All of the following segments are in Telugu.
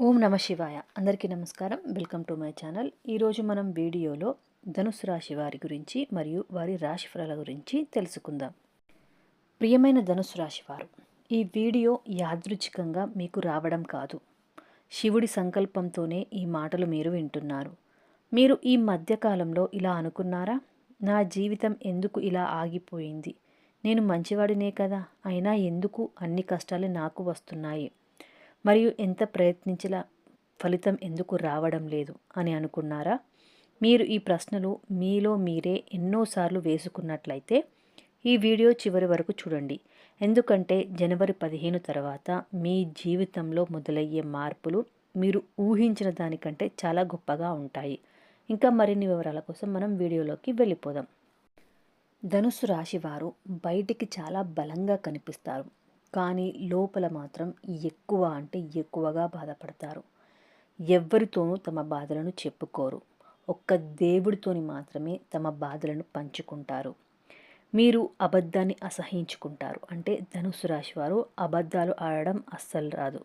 ఓం నమ శివాయ. అందరికీ నమస్కారం. Welcome to my channel. ఈరోజు మనం వీడియోలో ధనుసు రాశి వారి గురించి మరియు వారి రాశి ఫలాల గురించి తెలుసుకుందాం. ప్రియమైన ధనుసు రాశి వారు ఈ వీడియో యాదృచ్ఛికంగా మీకు రావడం కాదు. శివుడి సంకల్పంతోనే ఈ మాటలు మీరు వింటున్నారు. మీరు ఈ మధ్యకాలంలో ఇలా అనుకున్నారా? నా జీవితం ఎందుకు ఇలా ఆగిపోయింది? నేను మంచివాడినే కదా? అయినా ఎందుకు అన్ని కష్టాలు నాకు వస్తున్నాయి? మరియు ఎంత ప్రయత్నించినా ఫలితం ఎందుకు రావడం లేదు అని అనుకున్నారా? మీరు ఈ ప్రశ్నలు మీలో మీరే ఎన్నోసార్లు వేసుకున్నట్లయితే ఈ వీడియో చివరి వరకు చూడండి. ఎందుకంటే జనవరి పదిహేను తర్వాత మీ జీవితంలో మొదలయ్యే మార్పులు మీరు ఊహించిన దానికంటే చాలా గొప్పగా ఉంటాయి. ఇంకా మరిన్ని వివరాల కోసం మనం వీడియోలోకి వెళ్ళిపోదాం. ధనుసు రాశివారు బయటికి చాలా బలంగా కనిపిస్తారు. కానీ లోపల మాత్రం ఎక్కువ అంటే ఎక్కువగా బాధపడతారు. ఎవ్వరితోనూ తమ బాధలను చెప్పుకోరు. ఒక్క దేవుడితోని మాత్రమే తమ బాధలను పంచుకుంటారు. మీరు అబద్ధాన్ని అసహించుకుంటారు. అంటే ధనుసు రాశి వారు అబద్ధాలు ఆడడం అస్సలు రాదు.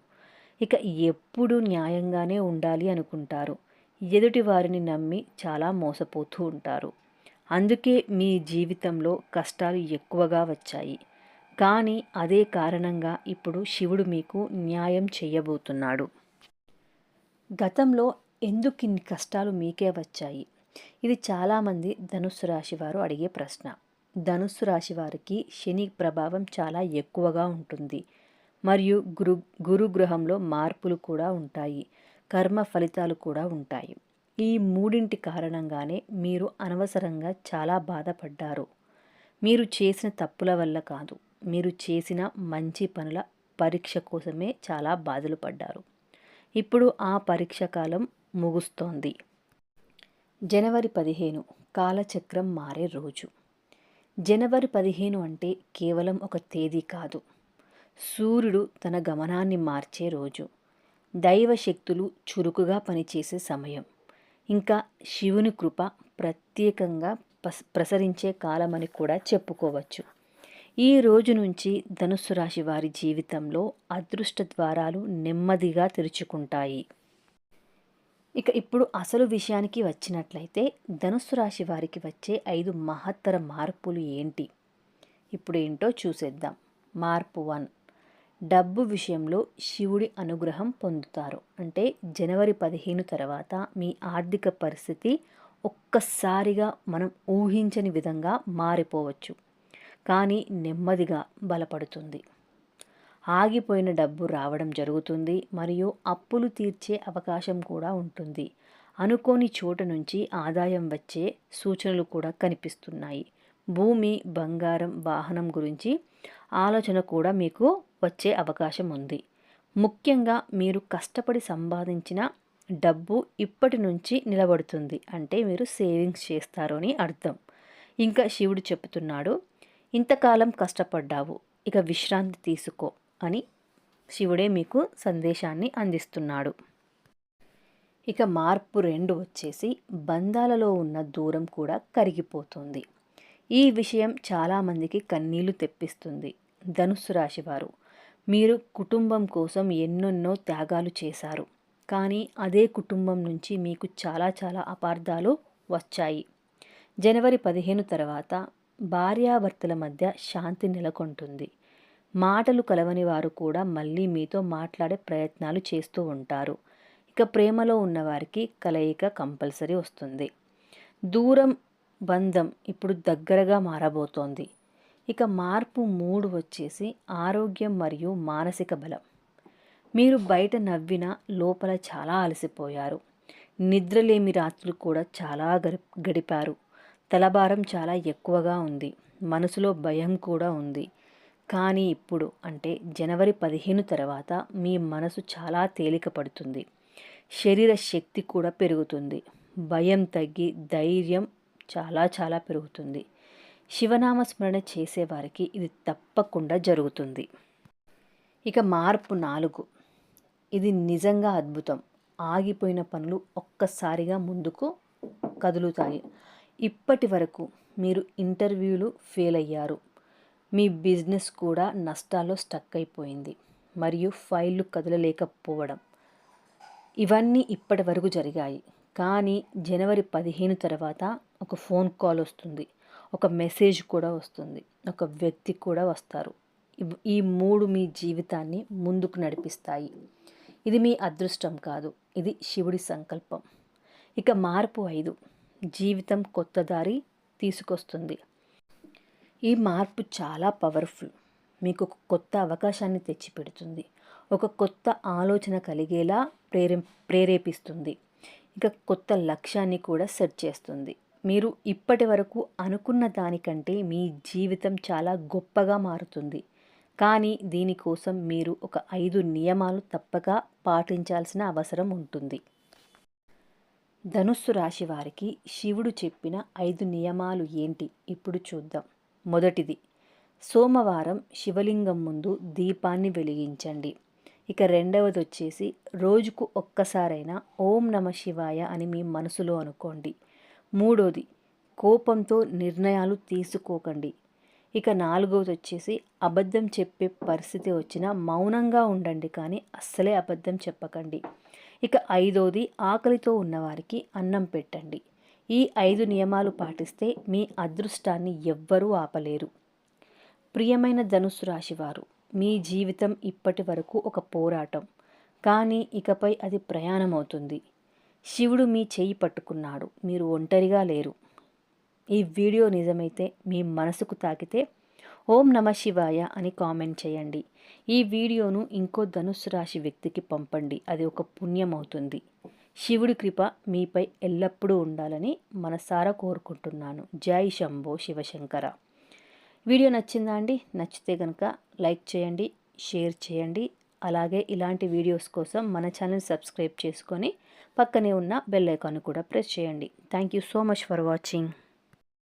ఇక ఎప్పుడు న్యాయంగానే ఉండాలి అనుకుంటారు. ఎదుటి వారిని నమ్మి చాలా మోసపోతూ ఉంటారు. అందుకే మీ జీవితంలో కష్టాలు ఎక్కువగా వచ్చాయి. కానీ అదే కారణంగా ఇప్పుడు శివుడు మీకు న్యాయం చేయబోతున్నాడు. గతంలో ఎందుకు ఇన్ని కష్టాలు మీకే వచ్చాయి? ఇది చాలామంది ధనుస్సు రాశి వారు అడిగే ప్రశ్న. ధనుస్సు రాశి వారికి శని ప్రభావం చాలా ఎక్కువగా ఉంటుంది. మరియు గురు గురుగ్రహంలో మార్పులు కూడా ఉంటాయి. కర్మ ఫలితాలు కూడా ఉంటాయి. ఈ మూడింటి కారణంగానే మీరు అనవసరంగా చాలా బాధపడ్డారు. మీరు చేసిన తప్పుల వల్ల కాదు. మీరు చేసిన మంచి పనుల పరీక్ష కోసమే చాలా బాధలు పడ్డారు. ఇప్పుడు ఆ పరీక్ష కాలం ముగుస్తోంది. జనవరి పదిహేను కాలచక్రం మారే రోజు. జనవరి పదిహేను అంటే కేవలం ఒక తేదీ కాదు. సూర్యుడు తన గమనాన్ని మార్చే రోజు. దైవ శక్తులు చురుకుగా పనిచేసే సమయం. ఇంకా శివుని కృప ప్రత్యేకంగా ప్రసరించే కాలమని కూడా చెప్పుకోవచ్చు. ఈ రోజు నుంచి ధనుస్సు రాశి వారి జీవితంలో అదృష్ట ద్వారాలు నెమ్మదిగా తెరుచుకుంటాయి. ఇక ఇప్పుడు అసలు విషయానికి వచ్చినట్లయితే ధనుస్సు రాశి వారికి వచ్చే ఐదు మహత్తర మార్పులు ఏంటి? ఇప్పుడు ఏంటో చూసేద్దాం. మార్పు వన్. డబ్బు విషయంలో శివుడి అనుగ్రహం పొందుతారు. అంటే జనవరి పదిహేను తర్వాత మీ ఆర్థిక పరిస్థితి ఒక్కసారిగా మనం ఊహించని విధంగా మారిపోవచ్చు. కానీ నెమ్మదిగా బలపడుతుంది. ఆగిపోయిన డబ్బు రావడం జరుగుతుంది మరియు అప్పులు తీర్చే అవకాశం కూడా ఉంటుంది. అనుకోని చోట నుంచి ఆదాయం వచ్చే సూచనలు కూడా కనిపిస్తున్నాయి. భూమి బంగారం వాహనం గురించి ఆలోచన కూడా మీకు వచ్చే అవకాశం ఉంది. ముఖ్యంగా మీరు కష్టపడి సంపాదించిన డబ్బు ఇప్పటి నుంచి నిలబడుతుంది అంటే మీరు సేవింగ్స్ చేస్తారు అని అర్థం. ఇంకా శివుడు చెప్తున్నాడు ఇంతకాలం కష్టపడ్డావు ఇక విశ్రాంతి తీసుకో అని శివుడే మీకు సందేశాన్ని అందిస్తున్నాడు. ఇక మార్పు రెండు వచ్చేసి బంధాలలో ఉన్న దూరం కూడా కరిగిపోతుంది. ఈ విషయం చాలామందికి కన్నీళ్ళు తెప్పిస్తుంది ధనుస్సు రాశివారు మీరు కుటుంబం కోసం ఎన్నెన్నో త్యాగాలు చేశారు కానీ అదే కుటుంబం నుంచి మీకు చాలా చాలా అపార్థాలు వచ్చాయి. జనవరి పదిహేను తర్వాత భార్యాభర్తల మధ్య శాంతి నెలకొంటుంది. మాటలు కలవని వారు కూడా మళ్ళీ మీతో మాట్లాడే ప్రయత్నాలు చేస్తూ ఉంటారు. ఇక ప్రేమలో ఉన్నవారికి కలయిక కంపల్సరీ వస్తుంది. దూరం బంధం ఇప్పుడు దగ్గరగా మారబోతోంది. ఇక మార్పు మూడు వచ్చేసి ఆరోగ్యం మరియు మానసిక బలం. మీరు బయట నవ్విన లోపల చాలా అలసిపోయారు. నిద్రలేమి రాత్రులు కూడా చాలా గడిపారు. తలభారం చాలా ఎక్కువగా ఉంది. మనసులో భయం కూడా ఉంది. కానీ ఇప్పుడు అంటే జనవరి పదిహేను తర్వాత మీ మనసు చాలా తేలిక పడుతుంది శరీర శక్తి కూడా పెరుగుతుంది. భయం తగ్గి ధైర్యం చాలా చాలా పెరుగుతుంది. శివనామ స్మరణ చేసేవారికి ఇది తప్పకుండా జరుగుతుంది. ఇక మార్పు నాలుగు. ఇది నిజంగా అద్భుతం. ఆగిపోయిన పనులు ఒక్కసారిగా ముందుకు కదులుతాయి. ఇప్పటి వరకు మీరు ఇంటర్వ్యూలు ఫెయిల్ అయ్యారు. మీ బిజినెస్ కూడా నష్టాల్లో స్టక్ అయిపోయింది. మరియు ఫైళ్ళు కదలలేకపోవడం. ఇవన్నీ ఇప్పటి వరకు జరిగాయి. కానీ జనవరి పదిహేను తర్వాత ఒక ఫోన్ కాల్ వస్తుంది. ఒక మెసేజ్ కూడా వస్తుంది. ఒక వ్యక్తి కూడా వస్తారు. ఈ మూడు మీ జీవితాన్ని ముందుకు నడిపిస్తాయి. ఇది మీ అదృష్టం కాదు. ఇది శివుడి సంకల్పం. ఇక మార్పు ఐదు. జీవితం కొత్త దారి తీసుకొస్తుంది. ఈ మార్పు చాలా పవర్ఫుల్ మీకు ఒక కొత్త అవకాశాన్ని తెచ్చిపెడుతుంది. ఒక కొత్త ఆలోచన కలిగేలా ప్రేరే ప్రేరేపిస్తుంది. ఇక కొత్త లక్ష్యాన్ని కూడా సెట్ చేస్తుంది. మీరు ఇప్పటి వరకు అనుకున్న దానికంటే మీ జీవితం చాలా గొప్పగా మారుతుంది. కానీ దీనికోసం మీరు ఒక ఐదు నియమాలు తప్పక పాటించాల్సిన అవసరం ఉంటుంది. ధనుస్సు రాశి వారికి శివుడు చెప్పిన ఐదు నియమాలు ఏంటి? ఇప్పుడు చూద్దాం. మొదటిది సోమవారం శివలింగం ముందు దీపాన్ని వెలిగించండి. ఇక రెండవది వచ్చేసి రోజుకు ఒక్కసారైనా ఓం నమ శివాయ అని మీ మనసులో అనుకోండి. మూడోది కోపంతో నిర్ణయాలు తీసుకోకండి. ఇక నాలుగవది వచ్చేసి అబద్ధం చెప్పే పరిస్థితి వచ్చినా మౌనంగా ఉండండి కానీ అస్సలే అబద్ధం చెప్పకండి. ఇక ఐదోది ఆకలితో ఉన్నవారికి అన్నం పెట్టండి. ఈ ఐదు నియమాలు పాటిస్తే మీ అదృష్టాన్ని ఎవ్వరూ ఆపలేరు. ప్రియమైన ధనుసు రాశివారు మీ జీవితం ఇప్పటి వరకు ఒక పోరాటం. కానీ ఇకపై అది ప్రయాణం అవుతుంది శివుడు మీ చేయి పట్టుకున్నాడు. మీరు ఒంటరిగా లేరు. ఈ వీడియో నిజమైతే మీ మనసుకు తాకితే ఓం నమ శివాయ అని కామెంట్ చేయండి. ఈ వీడియోను ఇంకో ధనుసు రాశి వ్యక్తికి పంపండి. అది ఒక పుణ్యం అవుతుంది శివుడి కృప మీపై ఎల్లప్పుడూ ఉండాలని మనసారా కోరుకుంటున్నాను. జై శంభో శివశంకర. వీడియో నచ్చిందా అండి? నచ్చితే కనుక లైక్ చేయండి షేర్ చేయండి. అలాగే ఇలాంటి వీడియోస్ కోసం మన ఛానల్ సబ్స్క్రైబ్ చేసుకొని పక్కనే ఉన్న బెల్ ఐకాన్ కూడా ప్రెస్ చేయండి. Thank you so much for watching.